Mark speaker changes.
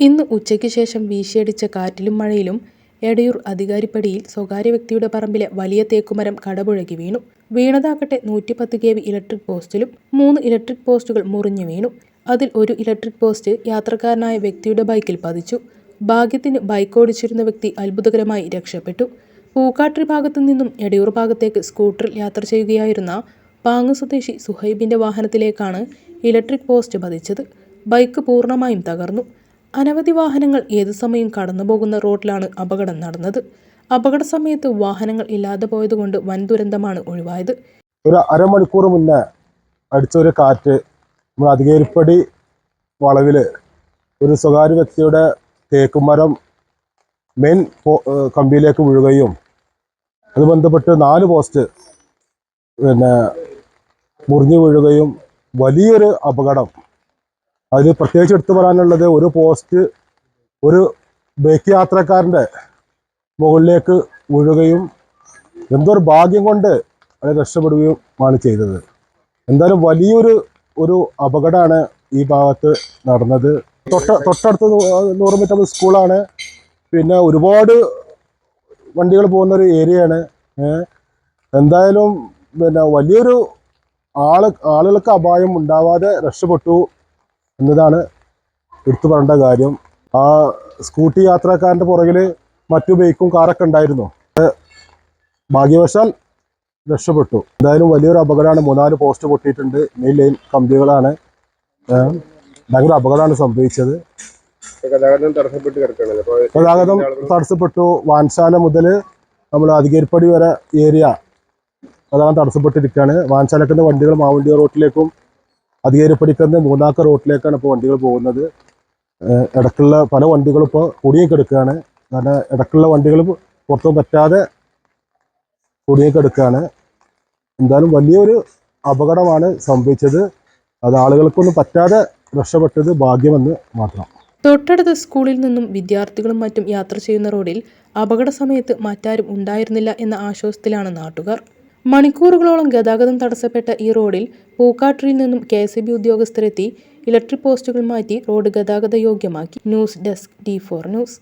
Speaker 1: ഇന്ന് ഉച്ചയ്ക്ക് ശേഷം വീശിയടിച്ച കാറ്റിലും മഴയിലും എടയൂർ അധികാരിപ്പടിയിൽ സ്വകാര്യ വ്യക്തിയുടെ പറമ്പിലെ വലിയ തേക്കുമരം കടപുഴകി വീണു. വീണതാകട്ടെ നൂറ്റിപ്പത്ത് കെ വി ഇലക്ട്രിക് പോസ്റ്റിലും മൂന്ന് ഇലക്ട്രിക് പോസ്റ്റുകൾ മുറിഞ്ഞു വീണു. അതിൽ ഒരു ഇലക്ട്രിക് പോസ്റ്റ് യാത്രക്കാരനായ വ്യക്തിയുടെ ബൈക്കിൽ പതിച്ചു. ഭാഗ്യത്തിന് ബൈക്ക് ഓടിച്ചിരുന്ന വ്യക്തി അത്ഭുതകരമായി രക്ഷപ്പെട്ടു. പൂക്കാട്രി ഭാഗത്തു നിന്നും എടയൂർ ഭാഗത്തേക്ക് സ്കൂട്ടറിൽ യാത്ര ചെയ്യുകയായിരുന്ന പാങ്ങ് സ്വദേശി സുഹൈബിന്റെ വാഹനത്തിലേക്കാണ് ഇലക്ട്രിക് പോസ്റ്റ് പതിച്ചത്. ബൈക്ക് പൂർണമായും തകർന്നു. അനവധി വാഹനങ്ങൾ ഏതു സമയം കടന്നുപോകുന്ന റോഡിലാണ് അപകടം നടന്നത്. അപകട സമയത്ത് വാഹനങ്ങൾ ഇല്ലാതെ പോയതുകൊണ്ട് വൻ ദുരന്തമാണ് ഒഴിവായത്.
Speaker 2: ഒരു അരമണിക്കൂർ മുന്നേ അടുത്തൊരു കാറ്റ് നമ്മൾ അധികേരിപ്പടി വളവിൽ ഒരു സ്വകാര്യ വ്യക്തിയുടെ തേക്കുമരം മെയിൻ കമ്പിയിലേക്ക് വീഴുകയും അത് ബന്ധപ്പെട്ട് നാല് പോസ്റ്റ് പിന്നെ മുറിഞ്ഞു വീഴുകയും വലിയൊരു അപകടം അതിൽ പ്രത്യേകിച്ച് എടുത്തു പറയാനുള്ളത് ഒരു പോസ്റ്റ് ഒരു ബൈക്ക് യാത്രക്കാരന്റെ മുകളിലേക്ക് ഉഴുകയും എന്തോ ഒരു ഭാഗ്യം കൊണ്ട് അത് രക്ഷപ്പെടുകയുമാണ് ചെയ്തത്. എന്തായാലും വലിയൊരു ഒരു അപകടമാണ് ഈ ഭാഗത്ത് നടന്നത്. തൊട്ട തൊട്ടടുത്ത് നൂറ് മീറ്റർ സ്കൂളാണ് പിന്നെ ഒരുപാട് വണ്ടികൾ പോകുന്ന ഒരു ഏരിയയാണ് എന്തായാലും പിന്നെ വലിയൊരു ആൾ ആളുകൾക്ക് അപായം ഉണ്ടാവാതെ രക്ഷപ്പെട്ടു. എന്നതാണ് എടുത്തു പറയേണ്ട കാര്യം. ആ സ്കൂട്ടി യാത്രക്കാരന്റെ പുറകിൽ മറ്റു ബൈക്കും കാറൊക്കെ ഉണ്ടായിരുന്നു. ഭാഗ്യവശാൽ രക്ഷപ്പെട്ടു. എന്തായാലും വലിയൊരു അപകടമാണ്. മൂന്നാൽ പോസ്റ്റ് പൊട്ടിയിട്ടുണ്ട്. മെയിൻ ലൈൻ കമ്പികളാണ്. ഭയങ്കര അപകടമാണ് സംഭവിച്ചത്.
Speaker 3: ഗതാഗതം തടസ്സപ്പെട്ട്
Speaker 2: വാൻശാല മുതൽ നമ്മൾ അധികരിപ്പടി വരെ ഏരിയ ഗതാഗതം തടസ്സപ്പെട്ടിരിക്കുകയാണ്. വാൻശാലക്കുന്ന വണ്ടികൾ മാവണ്ടി റോട്ടിലേക്കും അധികരിപ്പടിക്കുന്ന മൂന്നാക്ക റോട്ടിലേക്കാണ് ഇപ്പോൾ വണ്ടികൾ പോകുന്നത്. ഇടക്കുള്ള പല വണ്ടികളും ഇപ്പോൾ കുടുങ്ങി കിടക്കുകയാണ്. കാരണം ഇടക്കുള്ള വണ്ടികൾ പുറത്തു പറ്റാതെ കുടുങ്ങി കിടക്കുകയാണ്. എന്തായാലും വലിയൊരു അപകടമാണ് സംഭവിച്ചത്. അത് ആളുകൾക്കൊന്നും പറ്റാതെ രക്ഷപ്പെട്ടത് ഭാഗ്യമെന്ന് മാത്രം.
Speaker 1: തൊട്ടടുത്ത സ്കൂളിൽ നിന്നും വിദ്യാർത്ഥികളും മറ്റും യാത്ര ചെയ്യുന്ന റോഡിൽ അപകട സമയത്ത് മറ്റാരും ഉണ്ടായിരുന്നില്ല എന്ന ആശ്വാസത്തിലാണ് നാട്ടുകാർ. മണിക്കൂറുകളോളം ഗതാഗതം തടസ്സപ്പെട്ട ഈ റോഡിൽ പൂക്കാട്ടിൽ നിന്നും കെ എസ് ബി ഉദ്യോഗസ്ഥരെത്തി ഇലക്ട്രിക് പോസ്റ്റുകൾ മാറ്റി റോഡ് ഗതാഗത യോഗ്യമാക്കി news desk D four news.